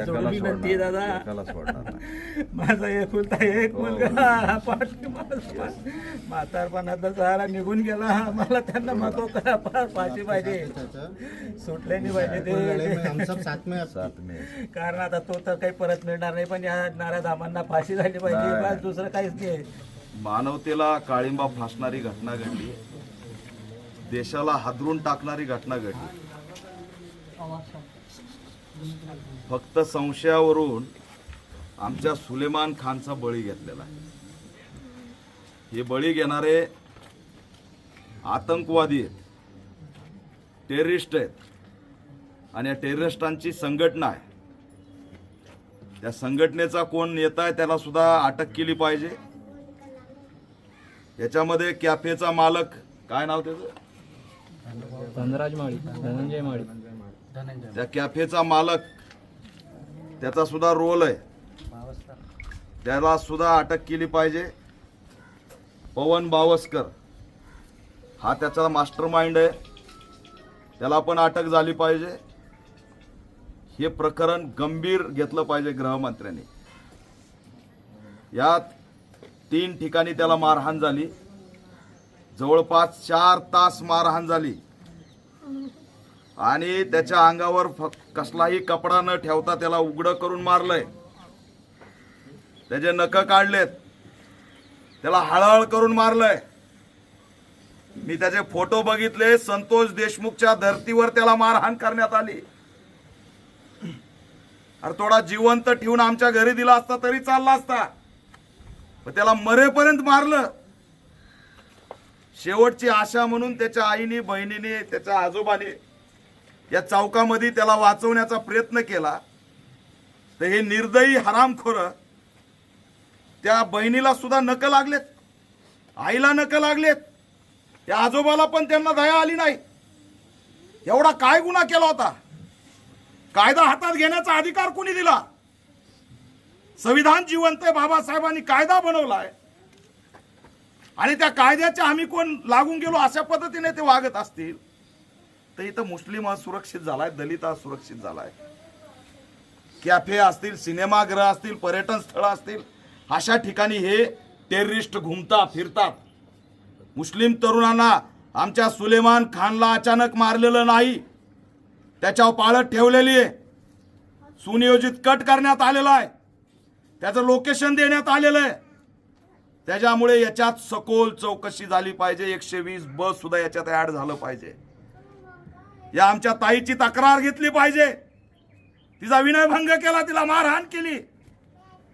एकाला सोडणार दादा. एकाला सोडणार. नाही. माझा एकुलता एक हो. मुलगा. पाठी म्हातारपणाचा सहारा निघून गेला. मला त्यांना महत्त्व करा. फार फाशी पाहिजे. सुटले नाही पाहिजे ते. हम सब साथ में सात मे कारण आता तो तर काही परत मिळणार नाही पण या नाराज आम्हाला फाशी झाली पाहिजे. नाही. बस दुसरं काहीच नाही. मानवतेला काळिंबा फासणारी घटना घडली. देशाला हादरून टाकणारी घटना घडली. फक्त संशयावरून आमच्या सुलेमान खानचा बळी घेतलेला आहे. हे बळी घेणारे आतंकवादी आहेत टेररिस्ट आहेत. आणि या टेररिस्टांची संघटना आहे. त्या संघटनेचा कोण नेता आहे त्याला सुद्धा अटक केली पाहिजे. याच्यामध्ये कॅफेचा मालक काय नाव त्याचं? धनराज माळी धनंजय माळी. त्या कॅफेचा मालक त्याचा सुद्धा रोल आहे. त्याला सुद्धा अटक केली पाहिजे. पवन बावस्कर हा त्याचा मास्टर माइंड आहे. त्याला पण अटक झाली पाहिजे. हे प्रकरण गंभीर घेतलं पाहिजे गृहमंत्र्यांनी. यात तीन ठिकाणी त्याला मारहाण झाली. जवळपास चार तास मारहाण झाली. आणि त्याच्या अंगावर कसलाही कपडा न ठेवता त्याला उघडं करून मारलंय. त्याचे नख काढलेत. त्याला हळहळ करून मारलंय. मी त्याचे फोटो बघितले संतोष देशमुखच्या धर्तीवर त्याला मारहाण करण्यात आली. अरे थोडा जिवंत ठेवून आमच्या घरी दिला असता तरी चालला असता. पण त्याला मरेपर्यंत मारलं. शेवटची आशा म्हणून त्याच्या आईने बहिणीने त्याच्या आजोबाने या चौकामध्ये त्याला वाचवण्याचा प्रयत्न केला. तर हे निर्दयी हरामखोर त्या बहिणीला सुद्धा नक लागलेत. आईला नक लागलेत. त्या आजोबाला पण त्यांना दया आली नाही. एवढा काय गुन्हा केला होता? कायदा हातात घेण्याचा अधिकार कुणी दिला? संविधान जिवंत आहे बाबासाहेबांनी कायदा बनवलाय. आणि त्या कायद्याच्या आम्ही कोण लागून गेलो अशा पद्धतीने ते वागत असतील? तर इथं मुस्लिम असुरक्षित झालाय दलित असुरक्षित सुरक्षित झालाय. कॅफे असतील सिनेमागृह असतील पर्यटन स्थळ असतील अशा ठिकाणी हे टेररिस्ट घुमतात फिरतात. मुस्लिम तरुणांना आमच्या सुलेमान खानला अचानक मारलेलं नाही त्याच्यावर पाळत ठेवलेली आहे. सुनियोजित कट करण्यात आलेला आहे. त्याचं लोकेशन देण्यात आलेलं आहे. त्याच्यामुळे याच्यात सखोल चौकशी झाली पाहिजे एकशे वीस बस सुद्धा याच्यात ऍड झालं पाहिजे. या आमच्या ताईची तक्रार घेतली पाहिजे. तिचा विनयभंग केला तिला मारहाण केली.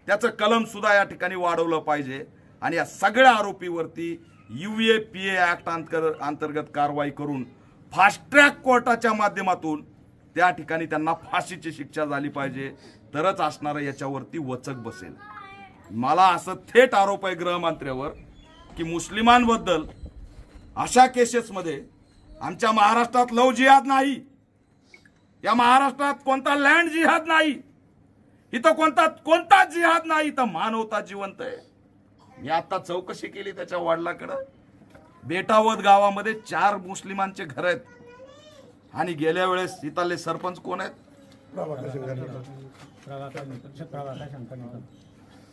त्याचं कलम सुद्धा या ठिकाणी वाढवलं पाहिजे. आणि या सगळ्या आरोपीवरती U A P A act अंतर्गत कारवाई करून फास्ट ट्रॅक कोर्टाच्या माध्यमातून त्या ठिकाणी त्यांना फाशीची शिक्षा झाली पाहिजे. तरच असणारं याच्यावरती वचक बसेल. मला असं थेट आरोप आहे गृहमंत्र्यावर की मुस्लिमांबद्दल अशा केसेसमध्ये आमच्या महाराष्ट्रात लव जिहाद नाही. या महाराष्ट्रात कोणता लँड जिहाद नाही. इथं कोणता कोणताच जिहाद नाही इथं मानवता जिवंत आहे. मी आता चौकशी केली त्याच्या वडिलाकडं. बेटावत गावामध्ये चार मुस्लिमांचे घर आहेत. आणि गेल्या वेळेस इथले सरपंच कोण आहेत?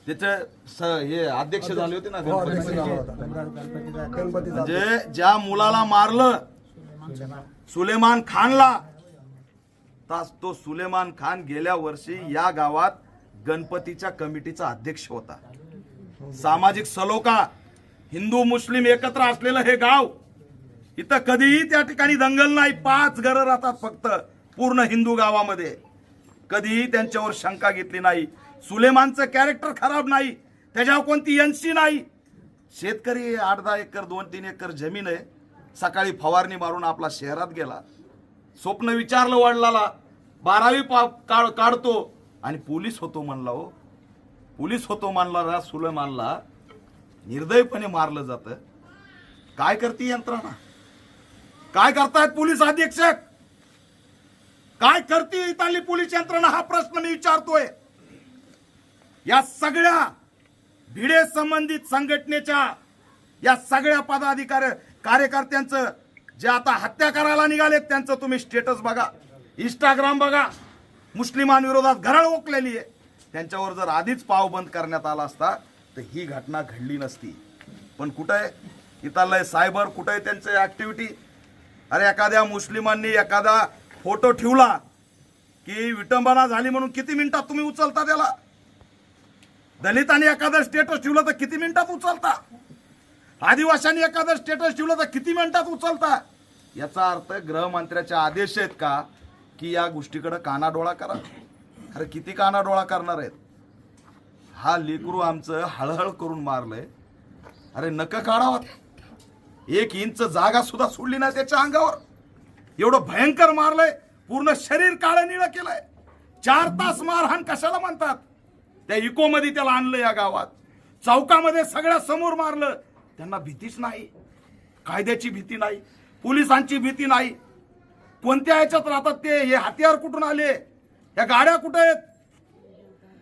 त्याचे हे अध्यक्ष झाले होते ना गणपती म्हणजे ज्या मुलाला मारलं सुलेमान खानला. तास तो सुलेमान खान गेल्या वर्षी या गावात गणपतीच्या कमिटीचा अध्यक्ष होता. सामाजिक सलोखा हिंदू मुस्लिम एकत्र असलेलं हे गाव इथं कधीही त्या ठिकाणी दंगल नाही पाच घरं राहतात फक्त पूर्ण हिंदू गावामध्ये. कधीही त्यांच्यावर शंका घेतली नाही. सुलेमानचं कॅरेक्टर खराब नाही त्याच्यावर कोणती एनसी नाही. शेतकरी आठ दहा एकर दोन तीन एकर जमीन आहे. सकाळी फवारणी मारून आपला शहरात गेला. स्वप्न विचारलं वडिलाला बारावी पा काढ काढतो. आणि पोलीस होतो म्हणला हो. पोलीस होतो मानला. सुलेमानला निर्दयपणे मारलं जातं. काय करते यंत्रणा? काय करतायत पोलीस अधीक्षक? काय करते इथली पोलीस यंत्रणा? हा प्रश्न मी विचारतोय. या सगळ्या भिडे संबंधित संघटनेच्या या सगळ्या पदाधिकारी कार्यकर्त्यांचं जे आता हत्या करायला निघालेत त्यांचं तुम्ही स्टेटस बघा. इंस्टाग्राम बघा. मुस्लिमांविरोधात घराळ ओकलेली आहे. त्यांच्यावर जर आधीच पाव बंद करण्यात आला असता तर ही घटना घडली नसती. पण कुठं आहे इथलं सायबर कुठं आहे त्यांचं ऍक्टिव्हिटी अरे एखाद्या मुस्लिमांनी एखादा फोटो ठेवला की विटंबना झाली म्हणून किती मिनिटात तुम्ही उचलता त्याला? दलितांनी एखादं स्टेटस ठेवलं तर किती मिनिटात उचलता? आदिवाशांनी एखादं स्टेटस ठेवलं तर किती मिनिटात उचलता? याचा अर्थ गृहमंत्र्याचे आदेश आहेत का? की या गोष्टीकडे कानाडोळा करा. अरे किती कानाडोळा करणार आहेत? हा लेकरू आमचं हळहळ करून मारलंय. अरे नक काढावा. एक इंच जागा सुद्धा सोडली नाही त्याच्या अंगावर. एवढं भयंकर मारलंय. पूर्ण शरीर काळं निळं केलंय. चार तास मारहाण कशाला म्हणतात? त्या इकोमध्ये त्याला आणलं या गावात. चौकामध्ये सगळ्या समोर मारलं. त्यांना भीतीच नाही कायद्याची भीती नाही पोलिसांची भीती नाही. कोणत्या ह्याच्यात राहतात ते? हे हत्यार कुठून आले? या गाड्या कुठे आहेत?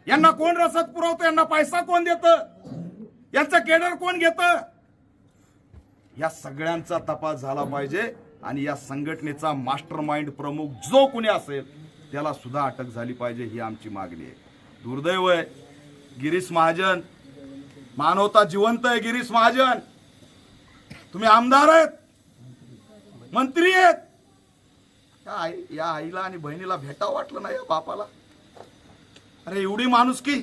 यांना कोण रसद पुरवतं? यांना पैसा कोण देत? यांचं केडर कोण घेत? या सगळ्यांचा तपास झाला पाहिजे आणि या संघटनेचा मास्टर माइंड प्रमुख जो कोणी असेल त्याला सुद्धा अटक झाली पाहिजे ही आमची मागणी आहे. दुर्दैव आहे. गिरीश महाजन मानवता जिवंत आहे गिरीश महाजन. तुम्ही आमदार आहेत. मंत्री आहेत. या आई या आईला आणि बहिणीला भेटा वाटलं नाही या बापाला. अरे एवढी माणूस की.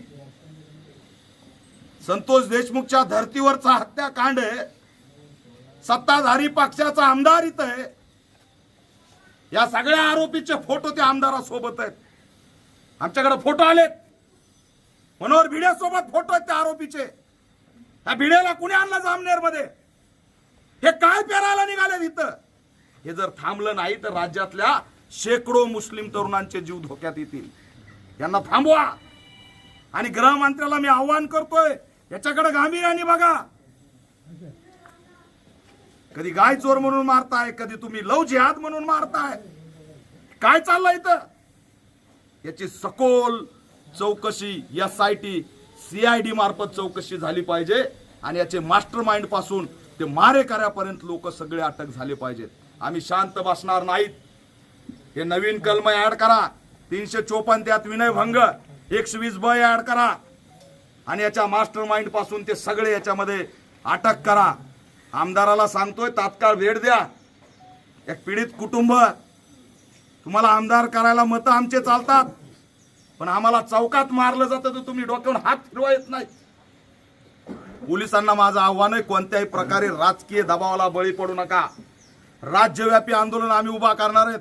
संतोष देशमुखच्या धर्तीवरचा हत्याकांड आहे. सत्ताधारी पक्षाचा आमदार इथं आहे. या सगळ्या आरोपीचे फोटो त्या आमदारासोबत आहेत. आमच्याकडे फोटो आलेत. मनोहर भिड्यासोबत फोटो आहेत त्या आरोपीचे. त्या भिड्याला कुणी आणलं जामनेरमध्ये हे काय पेरायला निघाले तिथं हे जर थांबलं नाही तर राज्यातल्या शेकडो मुस्लिम तरुणांचे जीव धोक्यात येतील. यांना थांबवा. आणि गृहमंत्र्याला मी आव्हान करतोय याच्याकडे गांभीर्याने बघा. कधी गाय चोर म्हणून मारताय कधी तुम्ही लव जिहाद म्हणून मारताय. काय चाललंय इथं? याची सखोल चौकशी एस आय टी सीआयडी मार्फत चौकशी झाली पाहिजे आणि याचे मास्टर माइंडपासून ते मारेकऱ्यापर्यंत लोक सगळे अटक झाले पाहिजेत. आम्ही शांत बसणार नाहीत. हे नवीन कलम ऍड करा. तीनशे चोपन्न त्यात विनयभंग. एकशे वीस ब ऍड करा. आणि याच्या मास्टर माइंडपासून ते सगळे याच्यामध्ये अटक करा. आमदाराला सांगतोय तात्काळ वेळ द्या. एक पीडित कुटुंब. तुम्हाला आमदार करायला मतं आमचे चालतात. पण आम्हाला चौकात मारलं जातं तर तुम्ही डोक्यावर हात फिरवा येत नाही. पोलिसांना माझं आव्हान आहे कोणत्याही प्रकारे राजकीय दबावाला बळी पडू नका. राज्यव्यापी आंदोलन आम्ही उभा करणार आहेत.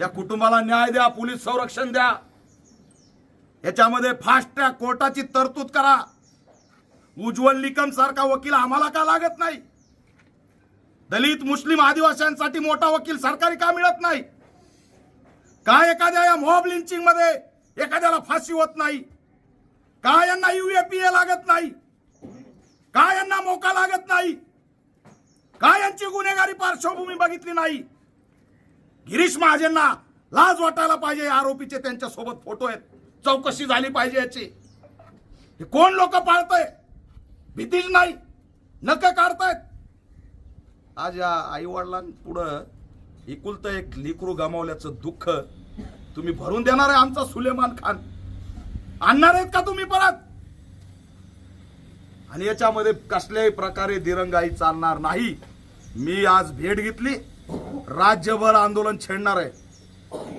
या कुटुंबाला न्याय द्या पोलीस संरक्षण द्या. याच्यामध्ये फास्ट ट्रॅक कोर्टाची तरतूद करा. उज्ज्वल निकम सारखा वकील आम्हाला का लागत नाही? दलित मुस्लिम आदिवासींसाठी मोठा वकील सरकारी का मिळत नाही? का एखाद्या या मॉब लिंचिंगमध्ये एखाद्याला फाशी होत नाही? का यांना युएपीए लागत नाही? का यांना मोका लागत नाही? का यांची गुन्हेगारी पार्श्वभूमी बघितली नाही? गिरीश महाजनना लाज वाटायला पाहिजे आरोपीचे त्यांच्यासोबत फोटो आहेत. चौकशी झाली पाहिजे याची. हे कोण लोक पाळतय? भीतीच नाही. नक काढतायत. आज या आई वडिलांपुढं एकुलतं एक लेकरू गमावल्याचं दुःख तुम्ही भरून देणार आहे आमचा सुलेमान खान. आणणार आहेत का तुम्ही परत? आणि याच्यामध्ये कसल्याही प्रकारे दिरंगाई चालणार नाही. मी आज भेट घेतली. राज्यभर आंदोलन छेडणार आहे.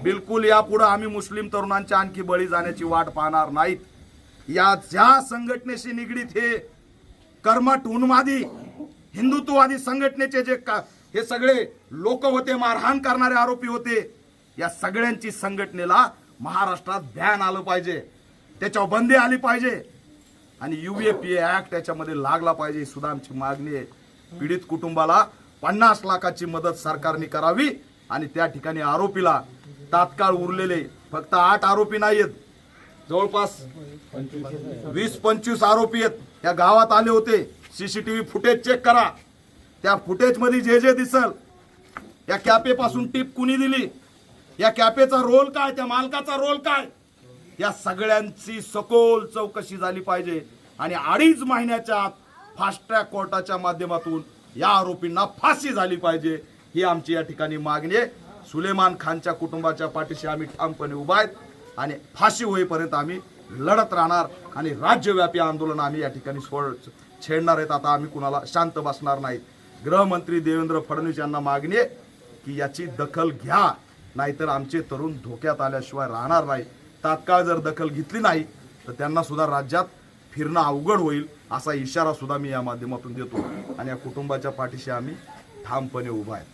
बिलकुल यापुढे आम्ही मुस्लिम तरुणांच्या आणखी बळी जाण्याची वाट पाहणार नाहीत. या ज्या संघटनेशी निगडीत हे कर्मठ उन्मादी हिंदुत्ववादी संघटनेचे जे का हे सगळे लोक होते मारहाण करणारे आरोपी होते. या सगळ्यांची संघटनेला महाराष्ट्रात बॅन आलं पाहिजे. त्याच्यावर बंदी आली पाहिजे. आणि युएपीए ऍक्ट त्याच्यामध्ये लागला पाहिजे ही सुद्धा आमची मागणी आहे. पीडित कुटुंबाला पन्नास लाखाची मदत सरकारने करावी आणि त्या ठिकाणी आरोपीला तात्काळ उरलेले फक्त आठ आरोपी नाहीयेत. जवळपास वीस पंचवीस आरोपी आहेत. या गावात आले होते. सीसीटीव्ही फुटेज चेक करा. त्या फुटेजमध्ये जे जे दिसल या कॅपेपासून टीप कुणी दिली? या कॅपेचा रोल काय? त्या मालकाचा रोल काय? या सगळ्यांची सखोल चौकशी झाली पाहिजे. आणि अडीच महिन्याच्या आत फास्ट ट्रॅक कोर्टाच्या माध्यमातून या आरोपींना फाशी झाली पाहिजे ही आमची या ठिकाणी मागणी आहे. सुलेमान खानच्या कुटुंबाच्या पाठीशी आम्ही ठामपणे उभा आहेत आणि फाशी होईपर्यंत आम्ही लढत राहणार आणि राज्यव्यापी आंदोलन आम्ही या ठिकाणी सोड छेडणार आहेत. आता आम्ही कुणाला शांत बसणार नाहीत. गृहमंत्री देवेंद्र फडणवीस यांना मागणी आहे की याची दखल घ्या. नाहीतर आमचे तरुण धोक्यात आल्याशिवाय राहणार नाही. तात्काळ जर दखल घेतली नाही तर त्यांना सुद्धा राज्यात फिरणं अवघड होईल असा इशारा सुद्धा मी या माध्यमातून देतो. आणि या कुटुंबाच्या पाठीशी आम्ही ठामपणे उभा आहे.